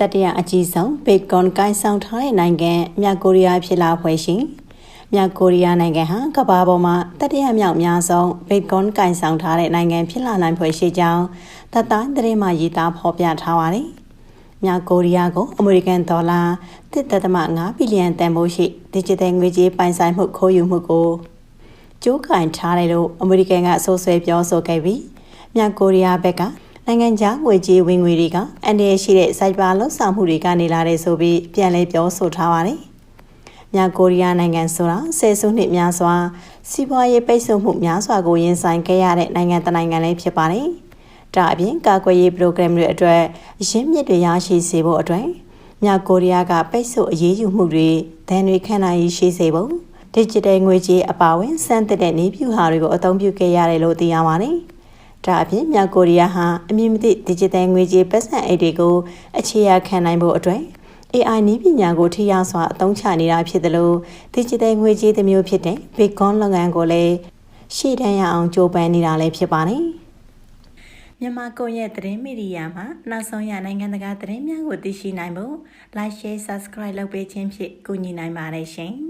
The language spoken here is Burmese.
တတိယအကြီးဆုံး Bitcoin ကိုင်းဆောင်ထားတဲ့နိုင်ငံမြောက်ကိုရီးယားဖြစ်လာဖွယ်ရှိမြောက်ကိုရီးယားနိုင်ငံဟာကမ္ဘာပေါ်မှာတတိယမြောက်များဆုံး Bitcoin ကိုင်းဆောင်ထားတဲ့နိုင်ငံဖြစ်လာနိုင်ဖွယ်ရှိကြောင်းသက်တိုင်းသတင်းမှရေးသားဖော်ပြထားပါတယ်။မြောက်ကိုရီးယားကိုအမေရိကန်ဒေါ်လာ1.5ဘီလီယံတန်ဖိုးရှိ digital ငွေကြေးပိုင်ဆိုင်မှုခိုးယူမှုကိုကျိုးကင်ထားတယ်လို့အမေရိကန်ကအဆိုးဆွဲပြောဆိုခဲ့ပြီးမြောက်ကိုရီးယားဘက်က နိုင်ငံခြားငွေကြေးဝင်ငွေတွေကအန်ဒီရရှိတဲ့စိုက်ပါလှုပ်ဆောင်မှုတွေကနေလာတဲ့ဆိုပြီးပြန်လည်ပြောဆိုထားပါတယ်။မြောက်ကိုရီးယားနိုင်ငံဆိုတာဆယ်စုနှစ်များစွာစီးပွားရေးပိတ်ဆို့မှုများစွာကိုရင်ဆိုင်ခဲ့ရတဲ့နိုင်ငံတစ်နိုင်ငံလည်းဖြစ်ပါတယ်။ဒါအပြင်ကာကွယ်ရေးပရိုဂရမ်တွေအတွက်ရင်းမြစ်တွေရရှိစေဖို့အတွက်မြောက်ကိုရီးယားကပိတ်ဆို့အရေးယူမှုတွေဒဏ်တွေခံနိုင်ရရှိစေဖို့ digital ငွေကြေးအပါအဝင်စမ်းသစ်တဲ့နည်းဗျူဟာတွေကိုအသုံးပြုခဲ့ရတယ်လို့သိရပါတယ်။ ဒါအပြင်မြောက်ကိုရီးယားဟာအမည်မသိ digital ငွေကြေးပတ်စံအိတ်တွေကိုအခြေရခံနိုင်ဖို့အတွက် AI နည်းပညာကိုထိရောက်စွာအသုံးချနေတာဖြစ်တယ်လို့ digital ငွေကြေးတစ်မျိုးဖြစ်တဲ့ Bitcoin လုပ်ငန်းကိုလည်းရှေ့တန်းရအောင်ကြိုးပမ်းနေတာလည်းဖြစ်ပါတယ်။မြန်မာကွန်ရက်သတင်းမီဒီယာမှာနောက်ဆုံးရနိုင်ငံတကာသတင်းများကိုသိရှိနိုင်ဖို့ Like Share Subscribe လုပ်ပေးခြင်းဖြင့်ကူညီနိုင်ပါတယ်ရှင်။